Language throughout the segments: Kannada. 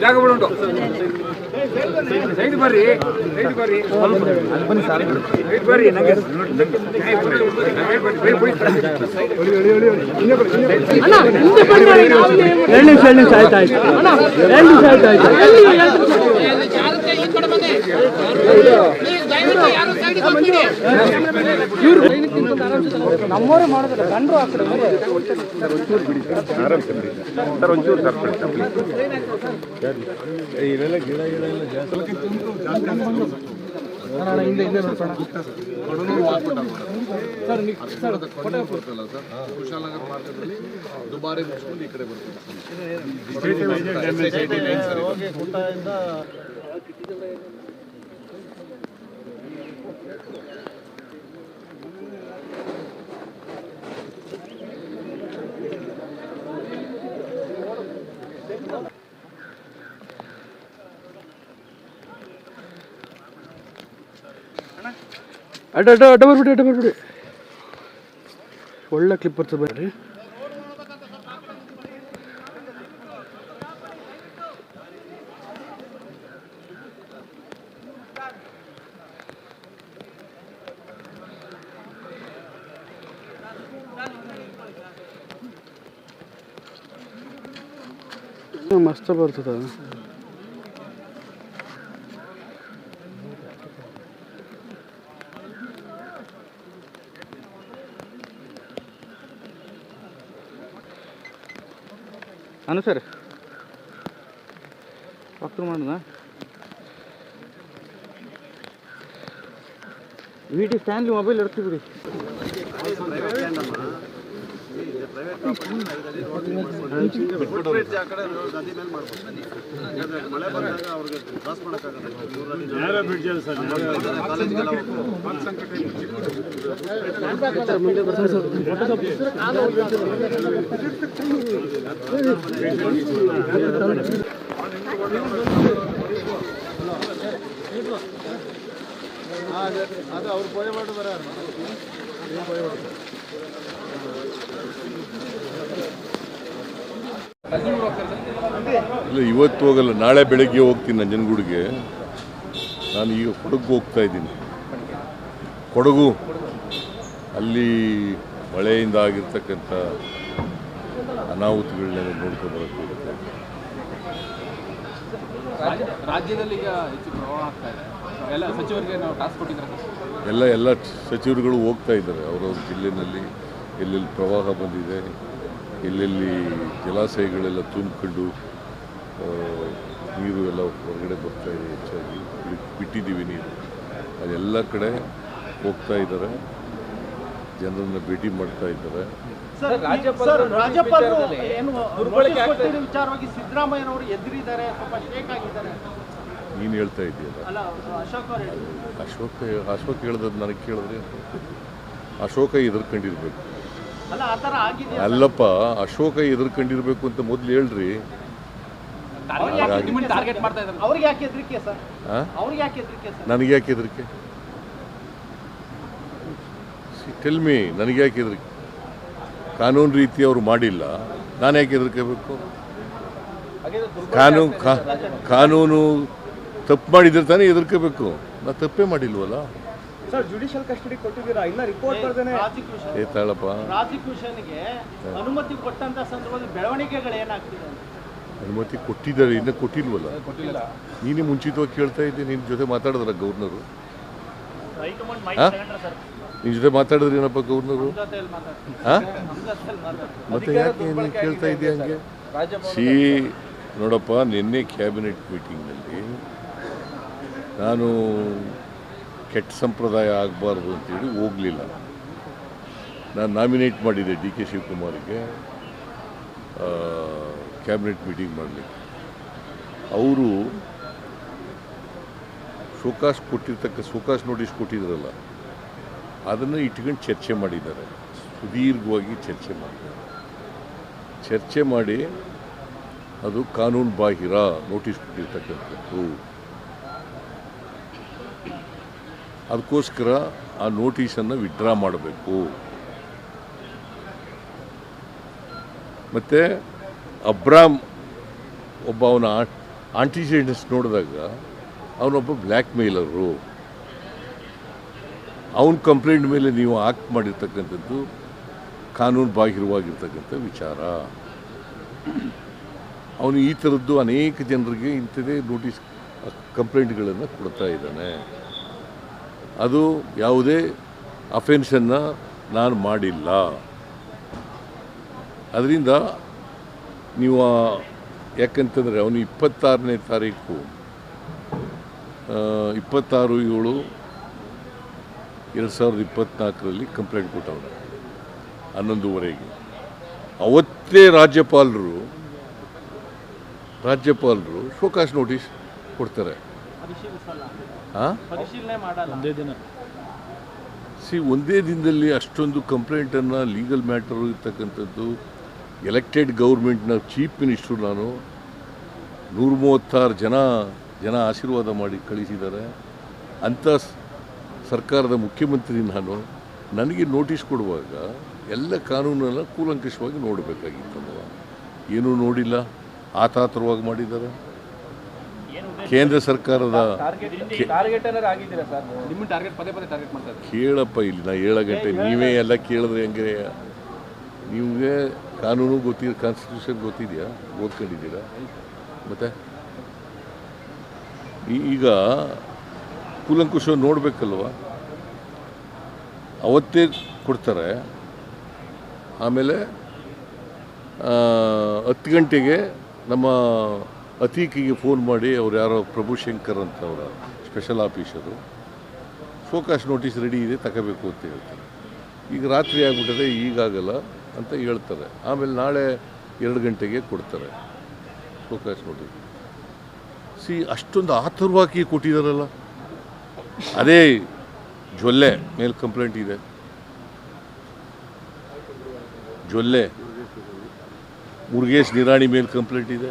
ಜಾಗ ಬಿಡುಂಟು ಸೈಡ್ ಬರ್ರಿ ಸೈಡ್ ಬರ್ರಿ ಸೈಡ್ ಬರ್ರಿ ನಂಗೆ ಸೈಡ್ ಬರ್ರಿ ಬರ್ರಿ ಎರಡು ನಿಮಿಷ ಎರಡು ನಿಮಿಷ ಆಯ್ತು ಆಯ್ತು ಎರಡು ನಿಮಿಷ ಆಯ್ತು ಆಯ್ತು ನಮ್ಮವರೇ ಮಾಡೋದಿಲ್ಲ, ಗಂಡ್ರು ಒಂಚೂರು ಬಿಡಿ ಸರ್ ಒಂಚೂರು ಸರ್ ಹಿಂದೆ ಹಿಂದೆ ನೋಡ್ಕೋಣ ಕುಶಾಲನಗರ ಮಾರ್ಗದಲ್ಲಿ ದುಬಾರಿ ಮುಗಿಸ್ಕೊಂಡು ಈ ಕಡೆ ಬರ್ತೀವಿ ಅಡ್ಡ ಅಡ್ಡ ಅಡ್ಡ ಬರ್ಬಿಡಿ ಅಡ್ಡ ಬರ್ಬಿಡಿ. ಒಳ್ಳೆ ಕ್ಲಿಪ್ ಬರ್ತದೆ ಬರ್ರಿ. ಮಸ್ತ್ ಬರ್ತದ. ಅನು ಸರ್. ಡಾಕ್ಟರ್ ಮಾಡೋಣ ವಿಟಿ ಸ್ಟ್ಯಾಂಡ್ಲಿ ಸ್ಟ್ಯಾನ್ಲಿ ಮೊಬೈಲ್ ಇಡ್ತೀವಿ ಬಿಡಿ ಇಲ್ಲ ಇವತ್ತು ಹೋಗಲ್ಲ ನಾಳೆ ಬೆಳಗ್ಗೆ ಹೋಗ್ತೀನಿ ನಂಜನಗೂಡಿಗೆ ನಾನು ಈಗ ಕೊಡಗು ಹೋಗ್ತಾ ಇದ್ದೀನಿ. ಕೊಡಗು. ಅಲ್ಲಿ ಮಳೆಯಿಂದ ಆಗಿರ್ತಕ್ಕಂಥ ಅನಾಹುತಗಳನ್ನೆಲ್ಲ ನೋಡ್ಕೊಂಡು ಬರೋಕ್ಕೆ ಹೋಗುತ್ತೆ. ರಾಜ್ಯದಲ್ಲಿ ಈಗ ಹೆಚ್ಚು ಪ್ರವಾಹ ಆಗ್ತಾ ಇದೆ. ಎಲ್ಲ ಸಚಿವರಿಗೆ ನಾವು ಟಾಸ್ಕ್ ಕೊಟ್ಟಿದ್ದಾರೆ? ಎಲ್ಲ ಎಲ್ಲ ಸಚಿವರುಗಳು ಹೋಗ್ತಾ ಇದ್ದಾರೆ. ಅವರವ್ರ ಜಿಲ್ಲೆಯಲ್ಲಿ ಎಲ್ಲೆಲ್ಲಿ ಪ್ರವಾಹ ಬಂದಿದೆ ಎಲ್ಲೆಲ್ಲಿ ಜಲಾಶಯಗಳೆಲ್ಲ ತುಂಬಿಕೊಂಡು ನೀರು ಎಲ್ಲ ಹೊರಗಡೆ ಬರ್ತಾ ಇದೆ ಹೆಚ್ಚಾಗಿ ಬಿಟ್- ಬಿಟ್ಟಿದ್ದೀವಿ ನೀರು. ಅದೆಲ್ಲ ಕಡೆ ಹೋಗ್ತಾ ಇದ್ದಾರೆ. ಜನರನ್ನ ಭೇಟಿ ಮಾಡ್ತಾ ಇದ್ದಾರೆ. ಸರ್ ರಾಜ್ಯಪಾಲರು ವಿಚಾರವಾಗಿ ಸಿದ್ದರಾಮಯ್ಯನವರು ಎದುರಿದ್ದಾರೆ ಸ್ವಲ್ಪ ಶೇಕ್ ಆಗಿದ್ದಾರೆ. ನೀನು ಹೇಳ್ತಾ ಇದೆಯಲ್ಲ. ಅಲ್ಲ ಅಶೋಕ್ ಹೇಳಿದ್ರು. ಅಶೋಕ ಅಶೋಕ್ ಹೇಳ್ದದ್ ನನಗೆ ಕೇಳಿದ್ರೆ ಅಶೋಕ ಎದುರ್ಕೊಂಡಿರ್ಬೇಕು ಅಲ್ಲ ಆ ಆಗಿದೆ ಅಲ್ಲಪ್ಪ ಅಶೋಕ ಎದುರ್ಕೊಂಡಿರ್ಬೇಕು ಅಂತ ಮೊದಲು ಹೇಳ್ರಿ. ನನಗೆ ಯಾಕೆ ಟಾರ್ಗೆಟ್ ಮಾಡ್ತಾ ಇದ್ದಾರೆ ಅವ್ರಿಗೆ ಯಾಕೆ ಹೆದರಿಕೆ ಸರ್ ಆ? ಅವ್ರಿಗೆ ಯಾಕೆ ಹೆದರಿಕೆ ಸರ್ ನನಗೆ ಯಾಕೆ ಹೆದರಿಕೆ ಟೆಲ್ ಮೀ ನನಗೆ ಯಾಕೆ ಹೆದರಿಕೆ ಕಾನೂನು ರೀತಿ ಅವರು ಮಾಡಿಲ್ಲ. ನಾನು ಯಾಕೆ ಹೆದರ್ಕೋಬೇಕು? ಕಾನೂನು ಕಾ- ಕಾನೂನು ತಪ್ಪು ಮಾಡಿದ್ರೆ ತಾನೇ ಹೆದರ್ಕೋಬೇಕು. ನಾ ತಪ್ಪೇ ಮಾಡಿಲ್ವಲ್ಲ? ಸರ್ ಜುಡಿಷಿಯಲ್ ಕಸ್ಟಡಿ ಕೊಟ್ಟಿದ್ದೀರಾ? ಇಲ್ಲ ರಿಪೋರ್ಟ್ ಬರ್ದೇನೆ. ಪ್ರಾಸಿಕ್ಯೂಷನ್ ಏ ತಾಳಪ್ಪ. ಪ್ರಾಸಿಕ್ಯೂಷನ್ಗೆ ಅನುಮತಿ ಕೊಟ್ಟಂತ ಸಂದರ್ಭದಲ್ಲಿ ಬೆಳವಣಿಗೆಗಳು ಏನಾಗ್ತಿದೆ ಅಂತ. ಅನುಮತಿ ಕೊಟ್ಟಿದ್ದಾರೆ. ಇನ್ನೂ ಕೊಟ್ಟಿಲ್ವಲ್ಲ? ನೀನೇ ಮುಂಚಿತವಾಗಿ ಕೇಳ್ತಾ ಇದ್ದೆ. ನಿನ್ನ ಜೊತೆ ಮಾತಾಡಿದ್ರ ಗವರ್ನರು ನಿನ್ನ ಜೊತೆ ಮಾತಾಡಿದ್ರಿ ಏನಪ್ಪ ಗೌರ್ನರು ನಮ್ಮ ನಮ್ಮ ಮತ್ತೆ ಯಾಕೆ ನೀನು ಕೇಳ್ತಾ ಇದೆಯಾ ಹಂಗೆ? ಸಿ ನೋಡಪ್ಪ ನಿನ್ನೆ ಕ್ಯಾಬಿನೆಟ್ ಮೀಟಿಂಗ್ನಲ್ಲಿ ನಾನು ಕೆಟ್ಟ ಸಂಪ್ರದಾಯ ಆಗಬಾರ್ದು ಅಂತೇಳಿ ಹೋಗಲಿಲ್ಲ. ನಾನು ನಾಮಿನೇಟ್ ಮಾಡಿದೆ ಡಿ ಕೆ ಶಿವಕುಮಾರ್ಗೆ ಕ್ಯಾಬಿನೆಟ್ ಮೀಟಿಂಗ್ ಮಾಡಲಿಕ್ಕೆ. ಅವರು ಶೋಕಾಸ್ ಕೊಟ್ಟಿರ್ತಕ್ಕ, ಶೋಕಾಸ್ ನೋಟಿಸ್ ಕೊಟ್ಟಿದ್ರಲ್ಲ, ಅದನ್ನು ಇಟ್ಕೊಂಡು ಚರ್ಚೆ ಮಾಡಿದ್ದಾರೆ. ಸುದೀರ್ಘವಾಗಿ ಚರ್ಚೆ ಮಾಡಿದ್ದಾರೆ. ಚರ್ಚೆ ಮಾಡಿ ಅದು ಕಾನೂನು ಬಾಹಿರ ನೋಟಿಸ್ ಕೊಟ್ಟಿರ್ತಕ್ಕಂಥದ್ದು. ಅದಕ್ಕೋಸ್ಕರ ಆ ನೋಟಿಸನ್ನು ವಿಡ್ರಾ ಮಾಡಬೇಕು. ಮತ್ತು ಅಬ್ರಾಮ್ ಒಬ್ಬ ಅವನ ಆಂಟಿಜೆಂಟ್ಸ್ ನೋಡಿದಾಗ ಅವನೊಬ್ಬ ಬ್ಲ್ಯಾಕ್ ಮೇಲರು ಅವನ ಕಂಪ್ಲೇಂಟ್ ಮೇಲೆ ನೀವು ಆಕ್ಟ್ ಮಾಡಿರ್ತಕ್ಕಂಥದ್ದು ಕಾನೂನು ಬಾಹಿರವಾಗಿರ್ತಕ್ಕಂಥ ವಿಚಾರ. ಅವನು ಈ ಥರದ್ದು ಅನೇಕ ಜನರಿಗೆ ಇಂಥದೇ ನೋಟಿಸ್, ಕಂಪ್ಲೇಂಟ್ಗಳನ್ನು ಕೊಡ್ತಾ ಇದ್ದಾನೆ. ಅದು ಯಾವುದೇ ಅಫೆನ್ಷನ್ನ ನಾನು ಮಾಡಿಲ್ಲ. ಅದರಿಂದ ನೀವು ಯಾಕಂತಂದರೆ ಅವನು ಇಪ್ಪತ್ತಾರನೇ ತಾರೀಕು ಇಪ್ಪತ್ತಾರು ಏಳು ಎರಡು ಸಾವಿರದ ಇಪ್ಪತ್ತ್ನಾಲ್ಕರಲ್ಲಿ ಕಂಪ್ಲೇಂಟ್ ಕೊಟ್ಟವರು ಹನ್ನೊಂದುವರೆಗೆ. ಅವತ್ತೇ ರಾಜ್ಯಪಾಲರು ರಾಜ್ಯಪಾಲರು ಶೋಕಾಸ್ ನೋಟಿಸ್ ಕೊಡ್ತಾರೆ. ಪರಿಶೀಲಿಸಲ್ಲ ಹಾಂ ಪರಿಶೀಲನೆ ಮಾಡಲ್ಲ. ಒಂದೇ ದಿನ. ಸಿ ಒಂದೇ ದಿನದಲ್ಲಿ ಅಷ್ಟೊಂದು ಕಂಪ್ಲೇಂಟನ್ನು ಲೀಗಲ್ ಮ್ಯಾಟರ್ ಇರ್ತಕ್ಕಂಥದ್ದು ಎಲೆಕ್ಟೆಡ್ ಗೌರ್ಮೆಂಟ್ನ ಚೀಫ್ ಮಿನಿಸ್ಟ್ರು ನಾನು ನೂರ ಮೂವತ್ತಾರು ಜನ ಜನ ಆಶೀರ್ವಾದ ಮಾಡಿ ಕಳಿಸಿದ್ದಾರೆ. ಅಂಥ ಸರ್ಕಾರದ ಮುಖ್ಯಮಂತ್ರಿ ನಾನು ನನಗೆ ನೋಟಿಸ್ ಕೊಡುವಾಗ ಎಲ್ಲ ಕಾನೂನನ್ನು ಕೂಲಂಕಷವಾಗಿ ನೋಡಬೇಕಾಗಿತ್ತು ಏನೂ ನೋಡಿಲ್ಲ ಆತಾತರವಾಗಿ ಮಾಡಿದ್ದಾರೆ. ಕೇಂದ್ರ ಸರ್ಕಾರದ ಕೇಳಪ್ಪ ಇಲ್ಲಿ, ನಾ ಏಳು ಗಂಟೆ ನೀವೇ ಎಲ್ಲ ಕೇಳಿದ್ರೆ ಹೆಂಗೆ? ನಿಮಗೆ ಕಾನೂನು ಗೊತ್ತಿದೆ ಕಾನ್ಸ್ಟಿಟ್ಯೂಷನ್ ಗೊತ್ತಿದೆಯಾ? ಓದ್ಕೊಂಡಿದ್ದೀರಾ? ಮತ್ತೆ? ಈಗ ಕೂಲಂಕುಷ ನೋಡಬೇಕಲ್ವ? ಅವತ್ತೇ ಕೊಡ್ತಾರೆ. ಆಮೇಲೆ ಹತ್ತು ಗಂಟೆಗೆ ನಮ್ಮ ಅತೀಕಿಗೆ ಫೋನ್ ಮಾಡಿ ಅವ್ರು ಯಾರೋ ಪ್ರಭುಶಂಕರ್ ಅಂತ ಅವರ ಸ್ಪೆಷಲ್ ಆಫೀಸರು ಫೋಕಾಸ್ ನೋಟಿಸ್ ರೆಡಿ ಇದೆ, ತಗೋಬೇಕು ಅಂತ ಹೇಳ್ತಾರೆ. ಈಗ ರಾತ್ರಿ ಆಗಿಬಿಟ್ಟರೆ ಈಗಾಗಲ್ಲ ಅಂತ ಹೇಳ್ತಾರೆ. ಆಮೇಲೆ ನಾಳೆ ಎರಡು ಗಂಟೆಗೆ ಕೊಡ್ತಾರೆ. ಫೋಕಸ್ ನೋಟಿಸ್ ಸಿ ಅಷ್ಟೊಂದು ಆತುರವಾಗಿ ಕೊಟ್ಟಿದ್ದಾರಲ್ಲ. ಅದೇ ಜೊಲ್ಲೆ ಮೇಲೆ ಕಂಪ್ಲೇಂಟ್ ಇದೆ. ಜೊಲ್ಲೆ ಮುರುಗೇಶ್ ನಿರಾಣಿ ಮೇಲೆ ಕಂಪ್ಲೇಂಟ್ ಇದೆ.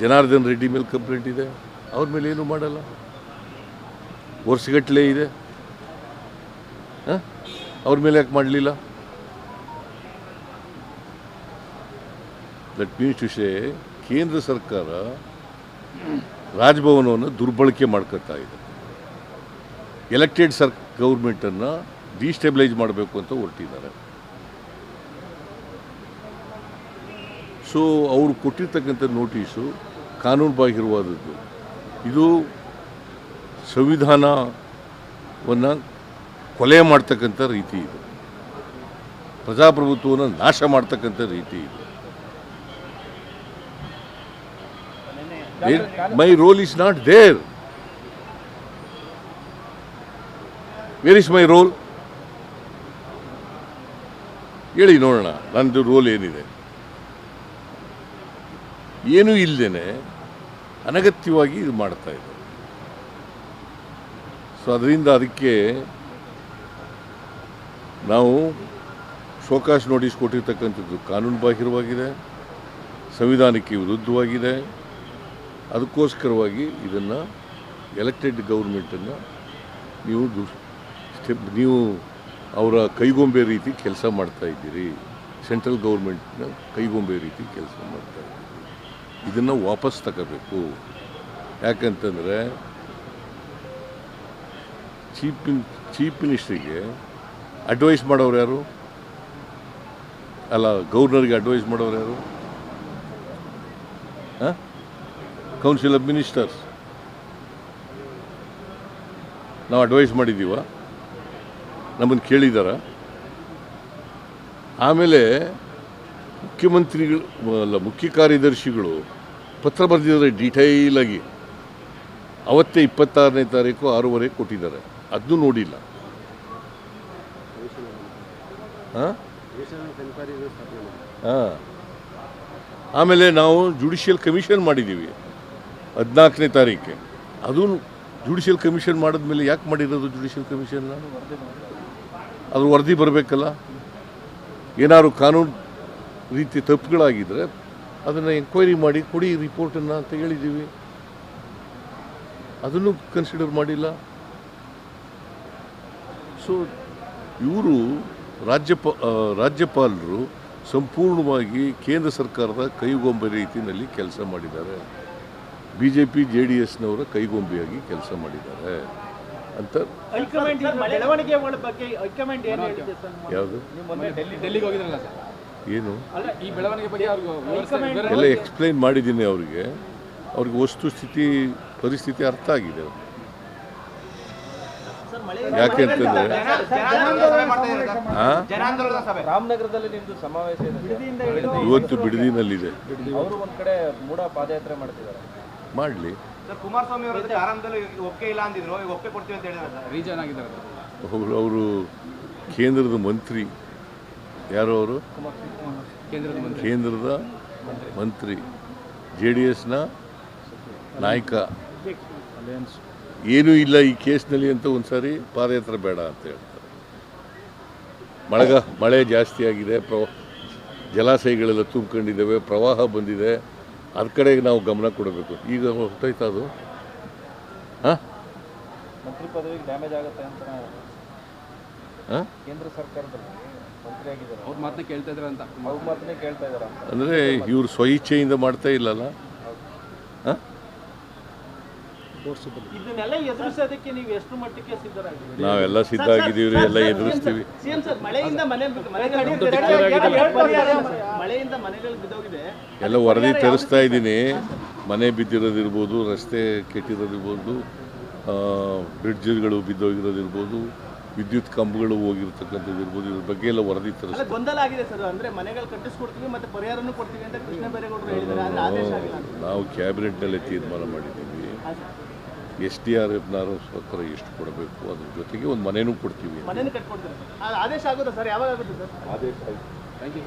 ಜನಾರ್ದನ್ ರೆಡ್ಡಿ ಮೇಲೆ ಕಂಪ್ಲೇಂಟ್ ಇದೆ. ಅವ್ರ ಮೇಲೆ ಏನು ಮಾಡಲ್ಲ. ವರ್ಷಗಟ್ಟಲೆ ಇದೆ? ಅವ್ರ ಮೇಲೆ ಯಾಕೆ ಮಾಡಲಿಲ್ಲ? ದಟ್ ಮೀನ್ಸ್ ಟು ಸೇ ಕೇಂದ್ರ ಸರ್ಕಾರ ರಾಜಭವನವನ್ನು ದುರ್ಬಳಕೆ ಮಾಡ್ಕೊತಾ ಇದೆ. ಎಲೆಕ್ಟೆಡ್ ಸರ್ ಗೌರ್ಮೆಂಟನ್ನು ಡಿಸ್ಟೆಬಿಲೈಸ್ ಮಾಡಬೇಕು ಅಂತ ಹೊರಟಿದ್ದಾರೆ. ಸೊ ಅವರು ಕೊಟ್ಟಿರ್ತಕ್ಕಂಥ ನೋಟಿಸು ಕಾನೂನು ಬಾಹಿರವಾದದ್ದು ಇದು ಸಂವಿಧಾನವನ್ನು ಕೊಲೆ ಮಾಡ್ತಕ್ಕಂಥ ರೀತಿ ಇದು. ಪ್ರಜಾಪ್ರಭುತ್ವವನ್ನು ನಾಶ ಮಾಡ್ತಕ್ಕಂಥ ರೀತಿ ಇದು. My role is not there Where is my role ಹೇಳಿ ನೋಡೋಣ ನನ್ನದು ರೋಲ್ ಏನಿದೆ? ಏನೂ ಇಲ್ಲದೇನೆ ಅನಗತ್ಯವಾಗಿ ಇದು ಮಾಡ್ತಾ ಇದೆ ಸೊ ಅದರಿಂದ ಅದಕ್ಕೆ ನಾವು ಶೋಕಾಶ್ ನೋಟಿಸ್ ಕೊಟ್ಟಿರ್ತಕ್ಕಂಥದ್ದು ಕಾನೂನು ಬಾಹಿರವಾಗಿದೆ ಸಂವಿಧಾನಕ್ಕೆ ವಿರುದ್ಧವಾಗಿದೆ. ಅದಕ್ಕೋಸ್ಕರವಾಗಿ ಇದನ್ನು ಎಲೆಕ್ಟೆಡ್ ಗೌರ್ಮೆಂಟನ್ನು ನೀವು ದು- ಸ್ಟೆಪ್ ನೀವು ಅವರ ಕೈಗೊಂಬೆ ರೀತಿ ಕೆಲಸ ಮಾಡ್ತಾ ಇದ್ದೀರಿ. ಸೆಂಟ್ರಲ್ ಗೌರ್ಮೆಂಟ್ನ ಕೈಗೊಂಬೆ ರೀತಿ ಕೆಲಸ ಮಾಡ್ತಾ ಇದ್ದೀರಿ. ಇದನ್ನು ವಾಪಸ್ ತಗೋಬೇಕು. ಯಾಕಂತಂದರೆ ಚೀಫ್ ಚೀಫ್ ಮಿನಿಸ್ಟ್ರಿಗೆ ಅಡ್ವೈಸ್ ಮಾಡೋರು ಯಾರು? ಅಲ್ಲ ಗೌರ್ನರ್ಗೆ ಅಡ್ವೈಸ್ ಮಾಡೋರು ಯಾರು? Council of ministers. ನಾವು ಅಡ್ವೈಸ್ ಮಾಡಿದ್ದೀವ. ನಮ್ಮನ್ನು ಕೇಳಿದಾರ. ಆಮೇಲೆ ಮುಖ್ಯಮಂತ್ರಿಗಳು, ಅಲ್ಲ ಮುಖ್ಯ ಕಾರ್ಯದರ್ಶಿಗಳು ಪತ್ರ ಬರೆದಿದ್ದಾರೆ ಡೀಟೈಲಾಗಿ ಅವತ್ತೇ ಇಪ್ಪತ್ತಾರನೇ ತಾರೀಕು ಆರೂವರೆ ಕೊಟ್ಟಿದ್ದಾರೆ. ಅದನ್ನೂ ನೋಡಿಲ್ಲ. ಹಾಂ? ಹಾಂ. ಆಮೇಲೆ ನಾವು ಜುಡಿಷಿಯಲ್ ಕಮಿಷನ್ ಮಾಡಿದ್ದೀವಿ. ಹದಿನಾಲ್ಕನೇ ತಾರೀಕೆ ಅದು ಜುಡಿಷಿಯಲ್ ಕಮಿಷನ್ ಮಾಡಿದ್ಮೇಲೆ ಯಾಕೆ ಮಾಡಿರೋದು ಜುಡಿಷಿಯಲ್ ಕಮಿಷನ್ನ ಅದು ವರದಿ ಬರಬೇಕಲ್ಲ. ಏನಾದ್ರು ಕಾನೂನು ರೀತಿ ತಪ್ಪುಗಳಾಗಿದ್ದರೆ ಅದನ್ನು ಎಂಕ್ವೈರಿ ಮಾಡಿ ಕೊಡಿ ರಿಪೋರ್ಟನ್ನು ಅಂತ ಹೇಳಿದ್ದೀವಿ. ಅದನ್ನು ಕನ್ಸಿಡರ್ ಮಾಡಿಲ್ಲ. ಸೊ ಇವರು ರಾಜ್ಯಪ ರಾಜ್ಯಪಾಲರು ಸಂಪೂರ್ಣವಾಗಿ ಕೇಂದ್ರ ಸರ್ಕಾರದ ಕೈಗೊಂಬೆ ರೀತಿಯಲ್ಲಿ ಕೆಲಸ ಮಾಡಿದ್ದಾರೆ. B J P J D ಎಸ್ನವರ ಕೈಗೊಂಬೆಯಾಗಿ ಕೆಲಸ ಮಾಡಿದ್ದಾರೆ ಅಂತ ಬೆಳವಣಿಗೆಗಳ ಬಗ್ಗೆ ಹೈಕಮಾಂಡ್ ಏನು ಹೇಳಿದೆ ಸರ್ ಯಾವುದು ಡೆಲ್ಲಿ ಡೆಲ್ಲಿಗೆ ಹೋಗಿದ್ರಲ್ಲ ಸರ್ ಏನು ಅಲ್ಲ ಈ ಬೆಳವಣಿಗೆ ಬಗ್ಗೆ ಅವ್ರಿಗೆ ವಿವರಿಸಿ- ಎಲ್ಲ ಎಕ್ಸ್ಪ್ಲೈನ್ ಮಾಡಿದ್ದೀನಿ ಅವರಿಗೆ ಅವ್ರಿಗೆ ವಸ್ತುಸ್ಥಿತಿ ಪರಿಸ್ಥಿತಿ ಅರ್ಥ ಆಗಿದೆ ಅವ್ರಿಗೆ ಯಾಕೆ ಅಂತಂದ್ರೆ ಆ? ರಾಮನಗರದಲ್ಲಿ ನಿಮ್ದು ಸಮಾವೇಶ ಇವತ್ತು ಬಿಡದಿನಲ್ಲಿದೆ ಅವರು ಒಂದ್ ಕಡೆ ಮೂಡ ಪಾದಯಾತ್ರೆ ಮಾಡ್ತಿದ್ದಾರೆ ಮಾಡಲಿ. ಸರ್ ಕುಮಾರಸ್ವಾಮಿ ಒಪ್ಪಿಗೆ ಇಲ್ಲ ಅಂದಿದ್ರು ಈಗ ಒಪ್ಪಿಗೆ ಕೊಡ್ತೀವಿ ಅಂತ ಹೇಳಿದ್ದಾರೆ ಸರ್. ಆಗಿದ್ದಾರೆ ಅವರು ಅವರು ಕೇಂದ್ರದ ಮಂತ್ರಿ. ಯಾರು ಅವರು? ಕೇಂದ್ರದ ಮಂತ್ರಿ. ಕೇಂದ್ರದ ಮಂತ್ರಿ. ಜೆ ಡಿ ಎಸ್ನ ನಾಯಕ. ಏನೂ ಇಲ್ಲ ಈ ಕೇಸ್ನಲ್ಲಿ ಅಂತ ಒಂದ್ಸಾರಿ ಪಾದಯಾತ್ರೆ ಬೇಡ ಅಂತ ಹೇಳ್ತಾರೆ. ಮಳೆಗ ಮಳೆ ಜಾಸ್ತಿ ಆಗಿದೆ ಪ್ರವಾ ಜಲಾಶಯಗಳೆಲ್ಲ ತುಂಬಿಕೊಂಡಿದ್ದಾವೆ ಪ್ರವಾಹ ಬಂದಿದೆ. ಅದ್ರ ಕಡೆಗೆ ನಾವು ಗಮನ ಕೊಡಬೇಕು. ಈಗ ಹೊರಟೈತಾ ಅದು? ಹಾಂ? ಮಂತ್ರಿ ಪದವಿಗೆ ಡ್ಯಾಮೇಜ್ ಆಗುತ್ತೆ ಅಂತ ಹಾಂ? ಕೇಂದ್ರ ಸರ್ಕಾರದಲ್ಲಿ ಅವ್ರ ಮಾತನ್ನ ಕೇಳ್ತಾ ಇದ್ದಾರೆ ಅಂತ. ಅವ್ರ ಮಾತನ್ನೇ ಕೇಳ್ತಾ ಇದಾರ ಅಂದರೆ ಇವರು ಸ್ವಇಚ್ಛೆಯಿಂದ ಮಾಡ್ತಾ ಇಲ್ಲಲ್ಲ? ಹಾಂ? ಇದನ್ನೆಲ್ಲ ಎದುರಿಸೋದಕ್ಕೆ ನೀವು ಎಷ್ಟು ಮಟ್ಟಿಗೆ ಸಿದ್ಧರಾಗಿದ್ದೀರಿ? ನಾವೆಲ್ಲ ಸಿದ್ಧ ಆಗಿದ್ದೀವಿ ಎಲ್ಲ ಎದುರಿಸ್ತೀವಿ. ಸಿಎಂ ಸರ್ ಮಳೆಯಿಂದ ಮನೆ ಮಳೆಯಿಂದ ಮನೆಗಳು ಬಿದ್ದೋಗಿದೆ. ಎಲ್ಲ ವರದಿ ತರಿಸ್ತಾ ಇದ್ದೀನಿ. ಮನೆ ಬಿದ್ದಿರೋದಿರ್ಬೋದು ರಸ್ತೆ ಕೆಟ್ಟಿರೋದಿರ್ಬೋದು ಆ, ಬ್ರಿಡ್ಜ್ಗಳು ಬಿದ್ದೋಗಿರೋದಿರ್ಬೋದು ವಿದ್ಯುತ್ ಕಂಬಗಳು ಹೋಗಿರ್ತಕ್ಕಂಥದ್ದು ಇರ್ಬೋದು ಇದ್ರ ಬಗ್ಗೆ ಎಲ್ಲ ವರದಿ ತರಿಸ್ತಾರೆ ತರಿಸ್ತಾ ಗೊಂದಲ ಆಗಿದೆ ಸರ್. ಅಂದರೆ ಮನೆಗಳು ಕಟ್ಟಿಸ್ಕೊಡ್ತೀವಿ ಮತ್ತೆ ಪರಿಹಾರನೂ ಕೊಡ್ತೀವಿ ಅಂತ ಕೃಷ್ಣ ಬೈರೇಗೌಡರು ಹೇಳಿದ್ದಾರೆ. ನಾವು ಕ್ಯಾಬಿನೆಟ್ನಲ್ಲೇ ತೀರ್ಮಾನ ಮಾಡಿದ್ದೀವಿ. ಎಸ್ ಡಿ ಆರ್ ಎಫ್ನವರು ಸರ್ಕಾರ ಎಷ್ಟು ಕೊಡಬೇಕು? ಅದ್ರ ಜೊತೆಗೆ ಒಂದು ಮನೆನೂ ಕೊಡ್ತೀವಿ ಮನೇನು ಕಟ್ಕೊಡ್ತೀವಿ ಆ- ಆದೇಶ ಆಗುತ್ತಾ ಸರ್? ಯಾವಾಗ ಆಗುತ್ತೆ ಸರ್? ಆದೇಶ ಆಯ್ತು. Thank you